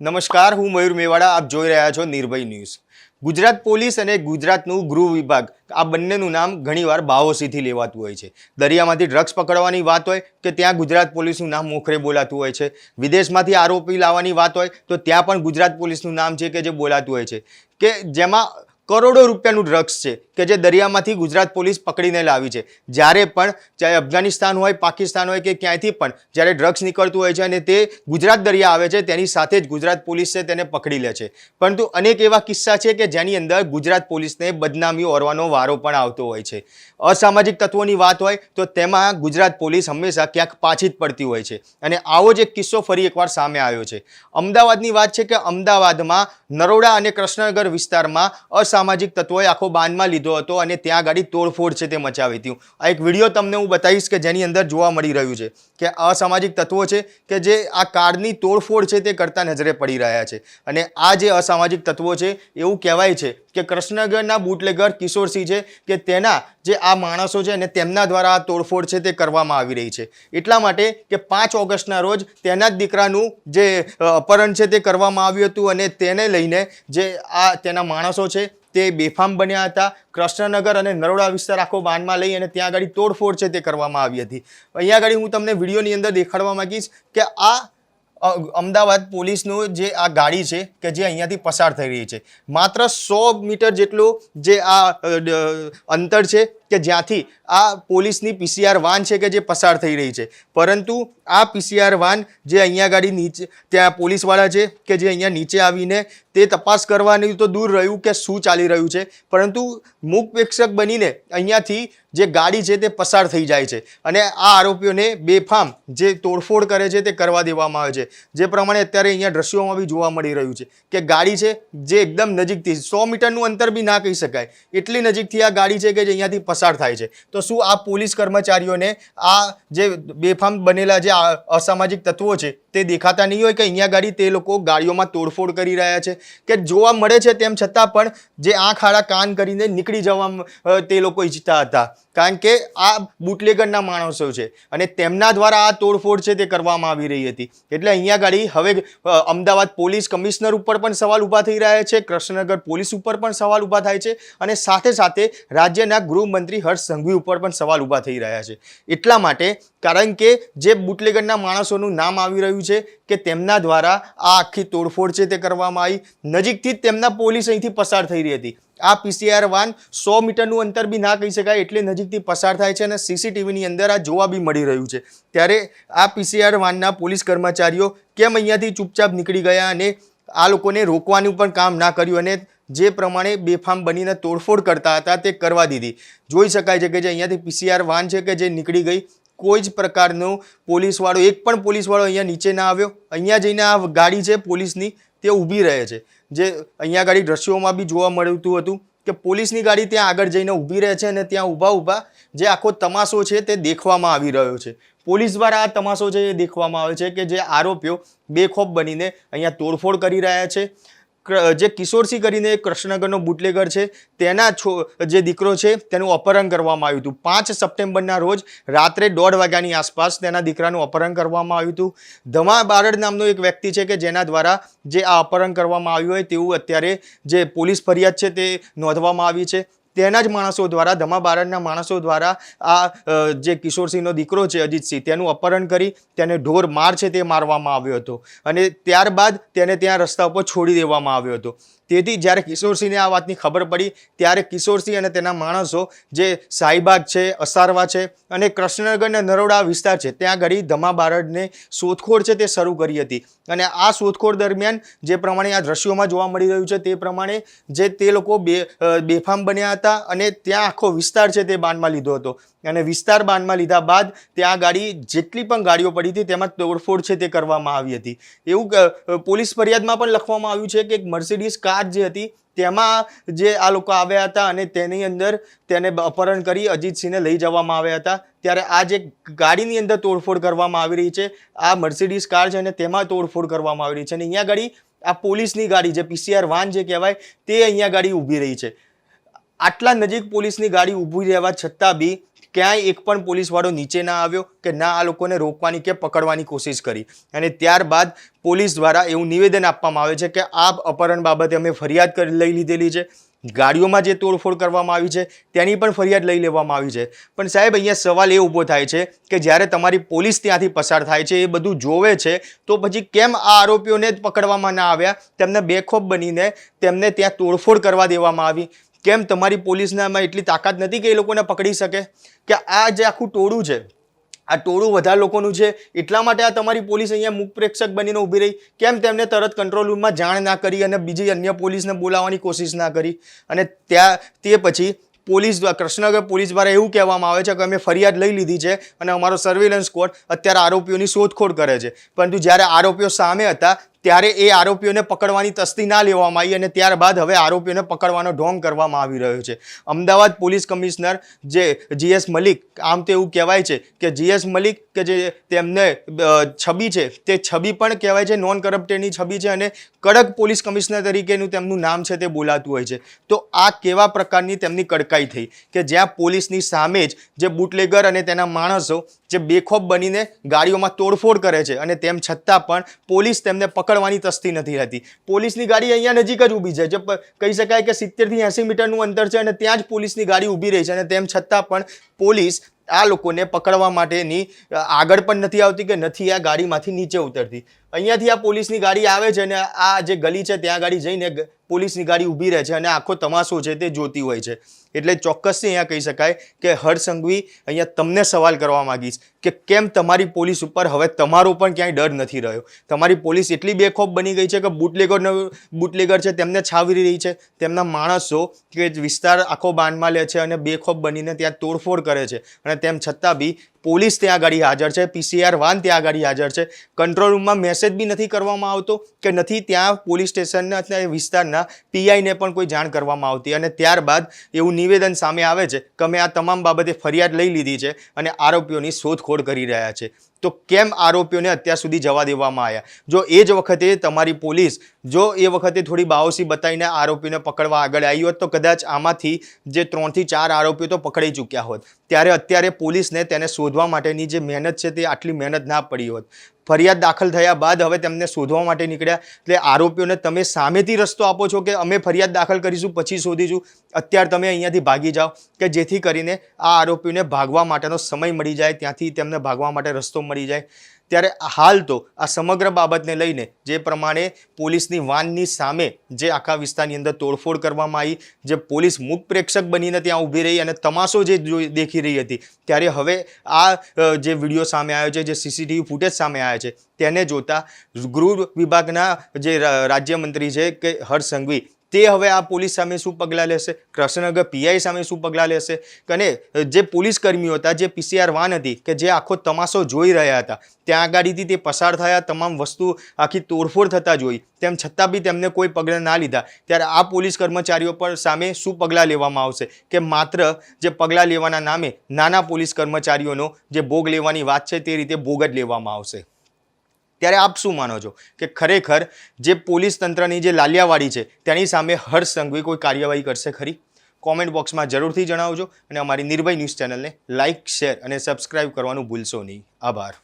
નમસ્કાર, હું મયુર મેવાડા, આપ જોઈ રહ્યા છો નિર્ભય ન્યૂઝ. ગુજરાત પોલીસ અને ગુજરાતનું ગૃહ વિભાગ, આ બંનેનું નામ ઘણીવાર બાહોશીથી લેવાતું હોય છે. દરિયામાંથી ડ્રગ્સ પકડવાની વાત હોય કે ત્યાં ગુજરાત પોલીસનું નામ મોખરે બોલાતું હોય છે. વિદેશમાંથી આરોપી લાવવાની વાત હોય તો ત્યાં પણ ગુજરાત પોલીસનું નામ છે કે જે બોલાતું હોય છે. કે જેમાં કરોડો રૂપિયાનું ડ્રગ્સ છે, કે જે દરિયામાંથી ગુજરાત પોલીસ પકડીને લાવી છે. જ્યારે પણ ચાહે અફઘાનિસ્તાન હોય, પાકિસ્તાન હોય કે ક્યાંયથી પણ જ્યારે ડ્રગ્સ નીકળતું હોય છે અને તે ગુજરાત દરિયા આવે છે, તેની સાથે જ ગુજરાત પોલીસ છે, તેને પકડી લે છે. પરંતુ અનેક એવા કિસ્સા છે કે જેની અંદર ગુજરાત પોલીસને બદનામી ઓરવાનો વારો પણ આવતો હોય છે. અસામાજિક તત્વોની વાત હોય, તો તેમાં ગુજરાત પોલીસ હંમેશા ક્યાંક પાછી જ પડતી હોય છે. અને આવો જ એક કિસ્સો ફરી એકવાર સામે આવ્યો છે. અમદાવાદની વાત છે કે અમદાવાદમાં નરોડા અને કૃષ્ણનગર વિસ્તારમાં અસામાજિક તત્વોએ આખો બાંધમાં લીધો હતો અને ત્યાં ગાડી તોડફોડ છે તે મચાવી હતી. આ એક વીડિયો તમને હું બતાવીશ કે જેની અંદર જોવા મળી રહ્યું છે કે અસામાજિક તત્વો છે કે જે આ કારની તોડફોડ છે તે કરતા નજરે પડી રહ્યા છે. અને આ જે અસામાજિક તત્વો છે, એવું કહેવાય છે કે કૃષ્ણનગરના બુટલેગર કિશોરસિંહ છે કે તેના જે આ માણસો છે અને તેમના દ્વારા આ તોડફોડ છે તે કરવામાં આવી રહી છે. એટલા માટે કે પાંચ ઓગસ્ટના રોજ તેના જ દીકરાનું જે અપહરણ છે તે કરવામાં આવ્યું હતું અને તેને લઈને જે આ તેના માણસો છે તે બેફામ બન્યા હતા. કૃષ્ણનગર અને નરોડા વિસ્તાર આખો બાનમાં લઈ અને ત્યાં આગળ તોડફોડ છે તે કરવામાં આવી હતી. અહીંયા આગળ હું તમને વિડીયોની અંદર દેખાડવા માંગીશ કે આ અમદાવાદ પોલીસનું જે આ ગાડી છે કે જે અહીંયાથી પસાર થઈ રહી છે. માત્ર સો મીટર જેટલું જે આ અંતર છે કે જ્યાંથી આ પોલીસની પીસીઆર વાન છે કે જે પસાર થઈ રહી છે. પરંતુ આ પીસીઆર વાન જે અહીંયા ગાડી નીચે, ત્યાં પોલીસવાળા છે કે જે અહીંયા નીચે આવીને તે તપાસ કરવાની તો દૂર રહ્યું કે શું ચાલી રહ્યું છે. પરંતુ મુખપ્રેક્ષક બનીને અહીંયાથી જે ગાડી છે તે પસાર થઈ જાય છે. અને આ આરોપીઓને બેફામ જે તોડફોડ કરે છે તે કરવા દેવામાં આવે છે. જે પ્રમાણે અત્યારે અહીંયા દ્રશ્યોમાં બી જોવા મળી રહ્યું છે કે ગાડી છે જે એકદમ નજીકથી સો મીટરનું અંતર બી ના કહી શકાય. એટલી નજીકથી આ ગાડી છે કે જે અહીંયાથી પસાર થાય છે. તો શું આ પોલીસ કર્મચારીઓને આ જે બેફામ બનેલા જે અસામાજિક તત્વો છે તે દેખાતા નહીં હોય કે અહીંયા ગાડી તે લોકો ગાડીઓમાં તોડફોડ કરી રહ્યા છે. કે જોવા મળે છે તેમ છતાં પણ જે આંખ આડા કાન કરીને નીકળી જવા તે લોકો ઈચ્છતા હતા. કારણ કે આ બુટલેગરના માણસો છે અને તેમના દ્વારા આ તોડફોડ છે તે કરવામાં આવી રહી હતી. એટલે અહીંયા ગાડી હવે અમદાવાદ પોલીસ કમિશનર ઉપર પણ સવાલ ઊભા થઈ રહ્યા છે, કૃષ્ણનગર પોલીસ ઉપર પણ સવાલ ઊભા થાય છે અને સાથે સાથે રાજ્યના ગૃહમંત્રી હર્ષ સંઘવી ઉપર પણ સવાલ ઊભા થઈ રહ્યા છે. એટલા માટે કારણ કે જે બુટલેગરના માણસોનું નામ આવી રહ્યું છે કે તેમના દ્વારા આ આખી તોડફોડ છે તે કરવામાં આવી. નજીકથી જ તેમના પોલીસ અહીંથી પસાર થઈ રહી હતી. આ પીસીઆર વાન સો મીટરનું અંતર બી ના કહી શકાય એટલે નજીકથી પસાર થાય છે અને સીસીટીવીની અંદર આ જોવા બી મળી રહ્યું છે. ત્યારે આ પીસીઆર વાનના પોલીસ કર્મચારીઓ કેમ અહીંયાથી ચૂપચાપ નીકળી ગયા અને આ લોકોને રોકવાનું પણ કામ ના કર્યું અને જે પ્રમાણે બેફામ બનીને તોડફોડ કરતા હતા તે કરવા દીધી. જોઈ શકાય છે કે જે અહીંયાથી પીસીઆર વાન છે કે જે નીકળી ગઈ કોઈ જ પ્રકારનું પોલીસવાળો, એક પણ પોલીસવાળો અહીંયા નીચે ના આવ્યો. અહીંયા જઈને આ ગાડી છે પોલીસની, તે ઊભી રહે છે. જે અહીંયા ગાડી દ્રશ્યોમાં બી જોવા મળતું હતું કે પોલીસની ગાડી ત્યાં આગળ જઈને ઊભી રહે છે અને ત્યાં ઊભા ઊભા જે આખો તમાશો છે તે દેખવામાં આવી રહ્યો છે. પોલીસ દ્વારા આ તમાશો છે દેખવામાં આવે છે કે જે આરોપીઓ બેખોફ બનીને અહીંયા તોડફોડ કરી રહ્યા છે. જે કિશોરસિંહ કરીને કૃષ્ણનગરનો બુટલેગર છે, તેના છો, જે દીકરો છે, તેનું અપહરણ કરવામાં આવ્યું હતું. પાંચ સપ્ટેમ્બરના રોજ રાત્રે દોઢ વાગ્યાની આસપાસ તેના દીકરાનું અપહરણ કરવામાં આવ્યું હતું. ધમા બારડ નામનો એક વ્યક્તિ છે કે જેના દ્વારા જે આ અપહરણ કરવામાં આવ્યું હોય તેવું અત્યારે જે પોલીસ ફરિયાદ છે તે નોંધવામાં આવી છે. તેના જ માણસો દ્વારા, ધમા બારડના માણસો દ્વારા આ જે કિશોરસિંહનો દીકરો છે અજીતસિંહ, તેનું અપહરણ કરી તેને ઢોર માર છે તે મારવામાં આવ્યો હતો. અને ત્યારબાદ તેને ત્યાં રસ્તા ઉપર છોડી દેવામાં આવ્યો હતો. તેથી જ્યારે કિશોરસિંહને આ વાતની ખબર પડી, ત્યારે કિશોરસિંહ અને તેના માણસો જે શાહીબાગ છે, અસારવા છે અને કૃષ્ણનગર અને નરોડા વિસ્તાર છે, ત્યાં ઘડી ધમા બારડને શોધખોળ છે તે શરૂ કરી હતી. અને આ શોધખોળ દરમિયાન જે પ્રમાણે આ દ્રશ્યોમાં જોવા મળી રહ્યું છે તે પ્રમાણે જે તે લોકો બે બેફામ બન્યા હતા અને ત્યાં આખો વિસ્તાર છે તે બાનમાં લીધો હતો. અને વિસ્તાર બાનમાં લીધા બાદ ત્યાં ગાડી જેટલી પણ ગાડીઓ પડી હતી તેમાં તોડફોડ છે તે કરવામાં આવી હતી. એવું પોલીસ ફરિયાદમાં પણ લખવામાં આવ્યું છે કે એક મર્સિડીઝ કાર જે હતી, તેમાં જે આ લોકો આવ્યા હતા અને તેની અંદર તેને અપહરણ કરી અજીતસિંહને લઈ જવામાં આવ્યા હતા. ત્યારે આ જે ગાડીની અંદર તોડફોડ કરવામાં આવી રહી છે. આ મર્સિડીઝ કાર છે અને તેમાં તોડફોડ કરવામાં આવી રહી છે. અને અહીંયા ગાડી, આ પોલીસની ગાડી જે પીસીઆર વાન જે કહેવાય, તે અહીંયા ગાડી ઊભી રહી છે. આટલા નજીક પોલીસની ગાડી ઊભી રહેવા છતાં બી ક્યાંય એક પણ પોલીસવાળો નીચે ના આવ્યો કે ના આ લોકોને રોકવાની કે પકડવાની કોશિશ કરી. અને ત્યારબાદ પોલીસ દ્વારા એવું નિવેદન આપવામાં આવે છે કે આ અપહરણ બાબતે અમે ફરિયાદ કરી લઈ લીધેલી છે. ગાડીઓમાં જે તોડફોડ કરવામાં આવી છે, તેની પણ ફરિયાદ લઈ લેવામાં આવી છે. પણ સાહેબ, અહીંયા સવાલ એ ઊભો થાય છે કે જ્યારે તમારી પોલીસ ત્યાંથી પસાર થાય છે, એ બધું જોવે છે, તો પછી કેમ આ આરોપીઓને જ પકડવામાં ના આવ્યા? તેમને બેખોફ બનીને તેમને ત્યાં તોડફોડ કરવા દેવામાં આવી. કેમ તમારી પોલીસને એમાં એટલી તાકાત નથી કે એ લોકોને પકડી શકે? કે આ જે આખું ટોળું છે, આ ટોળું વધારે લોકોનું છે, એટલા માટે આ તમારી પોલીસ અહીંયા મુખ પ્રેક્ષક બનીને ઊભી રહી. કેમ તેમને તરત કંટ્રોલ રૂમમાં જાણ ના કરી અને બીજી અન્ય પોલીસને બોલાવવાની કોશિશ ના કરી? અને ત્યાં, તે પછી પોલીસ દ્વારા, કૃષ્ણનગર પોલીસ દ્વારા એવું કહેવામાં આવે છે કે અમે ફરિયાદ લઈ લીધી છે અને અમારો સર્વેલન્સ સ્કોડ અત્યારે આરોપીઓની શોધખોળ કરે છે. પરંતુ જ્યારે આરોપીઓ સામે હતા ત્યારે એ આરોપીઓને પકડવાની તસ્તી ના લેવામાં આવી અને ત્યારબાદ હવે આરોપીઓને પકડવાનો ઢોંગ કરવામાં આવી રહ્યો છે. અમદાવાદ પોલીસ કમિશનર જે જીએસ મલિક, આમ તો એવું કહેવાય છે કે જીએસ મલિક કે જે તેમને છબી છે, તે છબી પણ કહેવાય છે નોન કરપ્ટેડની છબી છે અને કડક પોલીસ કમિશનર તરીકેનું તેમનું નામ છે તે બોલાતું હોય છે. તો આ કેવા પ્રકારની તેમની કડકાઈ થઈ કે જ્યાં પોલીસની સામે જ જે બુટલેગર અને તેના માણસો જે બેખોફ બનીને ગાડીઓમાં તોડફોડ કરે છે અને તેમ છતાં પણ પોલીસ તેમને પકડવાની તસ્તી નથી રહેતી. પોલીસની ગાડી અહીંયા નજીક જ ઊભી છે. જે કહી શકાય કે સિત્તેરથી એંસી મીટરનું અંતર છે અને ત્યાં જ પોલીસની ગાડી ઊભી રહી છે અને તેમ છતાં પણ પોલીસ આ લોકોને પકડવા માટેની આગળ પણ નથી આવતી કે નથી આ ગાડીમાંથી નીચે ઉતરતી. અહીંયાથી આ પોલીસની ગાડી આવે છે અને આ જે ગલી છે ત્યાં ગાડી જઈને પોલીસની ગાડી ઊભી રહે છે અને આખો તમાશો છે તે જોતી હોય છે. એટલે ચોક્કસથી અહીંયા કહી શકાય કે હરસંઘવી અહીંયા તમને સવાલ કરવા માંગીશ કે કેમ તમારી પોલીસ ઉપર હવે તમારો પણ ક્યાંય ડર નથી રહ્યો? તમારી પોલીસ એટલી બેખોફ બની ગઈ છે કે બુટલેગરનો બુટલેગર છે તેમને છાવરી રહી છે, તેમના માણસો કે વિસ્તાર આખો બાંધમાં લે છે અને બેખોફ બનીને ત્યાં તોડફોડ કરે છે અને તેમ છતાં બી પોલીસ ત્યાં આગળ હાજર છે પીસીઆર વાન ત્યાં આગળ હાજર છે. કંટ્રોલ રૂમમાં મેસેજ બી નથી કરવામાં આવતો કે નથી ત્યાં પોલીસ સ્ટેશનના અથવા વિસ્તારના પીઆઈને પણ કોઈ જાણ કરવામાં આવતી. અને ત્યારબાદ એવું નિવેદન સામે આવે છે કે અમે આ તમામ બાબતે ફરિયાદ લઈ લીધી છે અને આરોપીઓની શોધખોળ કરી રહ્યા છે. તો કેમ આરોપીઓને અત્યાર સુધી જવા દેવામાં આવ્યા? જો એ જ વખતે તમારી પોલીસ, જો એ વખતે થોડી બાઓસી બતાવીને આરોપીને પકડવા આગળ આવી હોત તો કદાચ આમાંથી જે ત્રણથી ચાર આરોપીઓ તો પકડાઈ ચૂક્યા હોત. ત્યારે અત્યારે પોલીસને તેને શોધવા માટેની જે મહેનત છે તે આટલી મહેનત ના પડી હોત. ફરિયાદ દાખલ થયા બાદ હવે તેમને શોધવા માટે નીકળ્યા. એટલે આરોપીઓને તમે સામેથી રસ્તો આપો છો કે અમે ફરિયાદ દાખલ કરીશું, પછી શોધીશું. અત્યારે તમે અહીંયાથી ભાગી જાઓ કે જેથી કરીને આ આરોપીઓને ભાગવા માટેનો સમય મળી જાય, ત્યાંથી તેમને ભાગવા માટે રસ્તો મળી જાય. ત્યારે હાલ તો આ સમગ્ર બાબતને લઈને જે પ્રમાણે પોલીસની વાનની સામે જે આખા વિસ્તારની અંદર તોડફોડ કરવામાં આવી, જે પોલીસ મુખ પ્રેક્ષક બનીને ત્યાં ઊભી રહી અને તમાશો જે દેખી રહી હતી, ત્યારે હવે આ જે વીડિયો સામે આવ્યો છે, જે સીસીટીવી ફૂટેજ સામે આવ્યા છે, તેને જોતા ગૃહ વિભાગના જે રાજ્યમંત્રી છે કે હર્ષ સંઘવી તે હવે આ પોલીસ સામે શું પગલાં લેશે? કૃષ્ણનગર પીઆઈ સામે શું પગલાં લેશે? અને જે પોલીસ કર્મીઓ હતા, જે પીસીઆર વાન હતી, કે જે આખો તમાશો જોઈ રહ્યા હતા, ત્યાં આગાડીથી તે પસાર થયા, તમામ વસ્તુ આખી તોડફોડ થતા જોઈ, તેમ છતાં બી તેમને કોઈ પગલાં ના લીધા. ત્યારે આ પોલીસ કર્મચારીઓ પર સામે શું પગલાં લેવામાં આવશે? કે માત્ર જે પગલાં લેવાના નામે નાના પોલીસ કર્મચારીઓનો જે ભોગ લેવાની વાત છે, તે રીતે ભોગ જ લેવામાં આવશે. ત્યારે આપ શું માનો છો? કે ખરેખર જે પોલીસ તંત્રની જે લાલિયાવાડી છે, તેની સામે હર્ષ સંઘવી કોઈ કાર્યવાહી કરશે ખરી? કોમેન્ટ બોક્સમાં જરૂરથી જણાવજો અને અમારી નિર્ભય ન્યૂઝ ચેનલને લાઇક શેર અને સબસ્ક્રાઇબ કરવાનું ભૂલશો નહીં. આભાર.